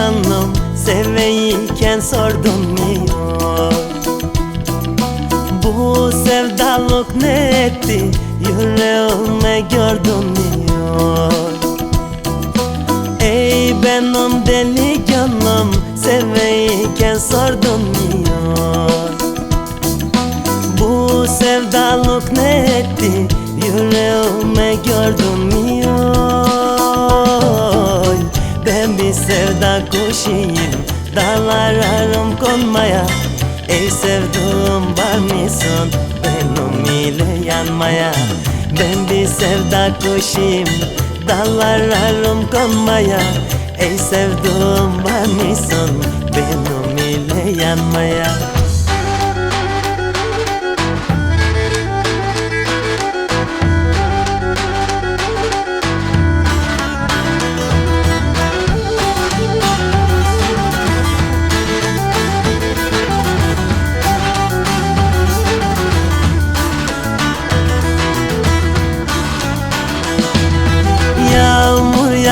yanım Seveyken sordum mi o Bu sevdalık ne etti Yüreğime gördün mü o Ey benim deli gönlüm Seveyken sordun mi o Bu sevdalık ne etti Yüreğime gördün mü kuşuyum Dağlar arım konmaya Ey sevduğum var mısın Benim ile yanmaya Ben bir sevda kuşuyum. Dallar arım konmaya Ey sevduğum var mısın Benim ile yanmaya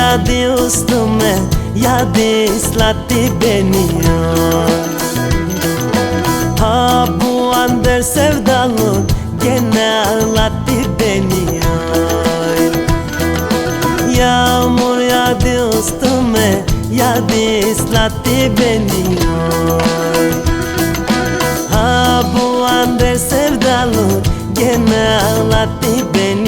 Yağdı üstüme Yağdı ıslattı beni Ha bu andır sevdalık Gene ağlattı beni Yağmur yağdı üstüme Yağdı ıslattı beni Ha bu andır sevdalık Gene ağlattı beni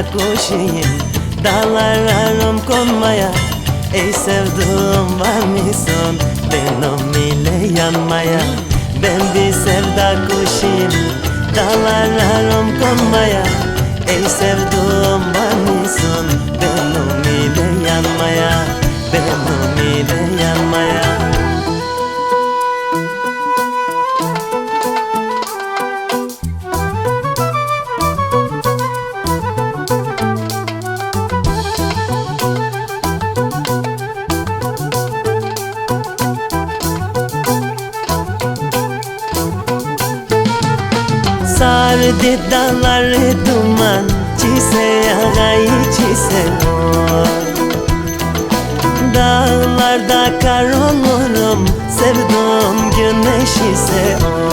sevda kuşuyum Dağlar arım konmaya Ey sevduğum var mısın Benim ile yanmaya Ben bir sevda kuşuyum Dağlar arım konmaya Ey sevduğum var mısın Benim ile yanmaya Sardı dağları duman Çise yağayı çise. Dağlarda kar olurum Sevduğum güneş ise. O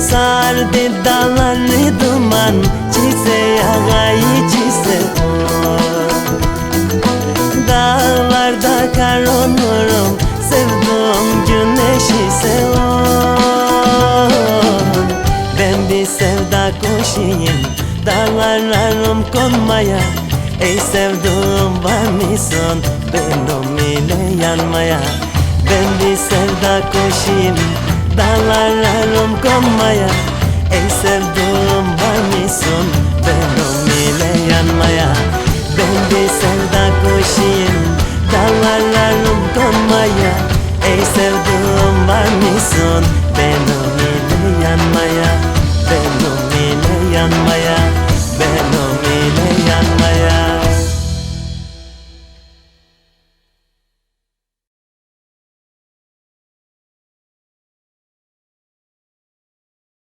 Sardı dağları duman Çise yağayı çise. O Dağlarda kar olurum Sevduğum güneş ise. o kuşuyum Dağlarlarım konmaya. Ey sevduğum var mısın? Benim ile yanmaya. Ben bir sevda kuşuyum Dağlarlarım konmaya. Ey sevduğum var mısın? Benim ile yanmaya. Ben bir sevda kuşuyum Dallarlarım konmaya. Ey sevduğum var mısın? Benim and my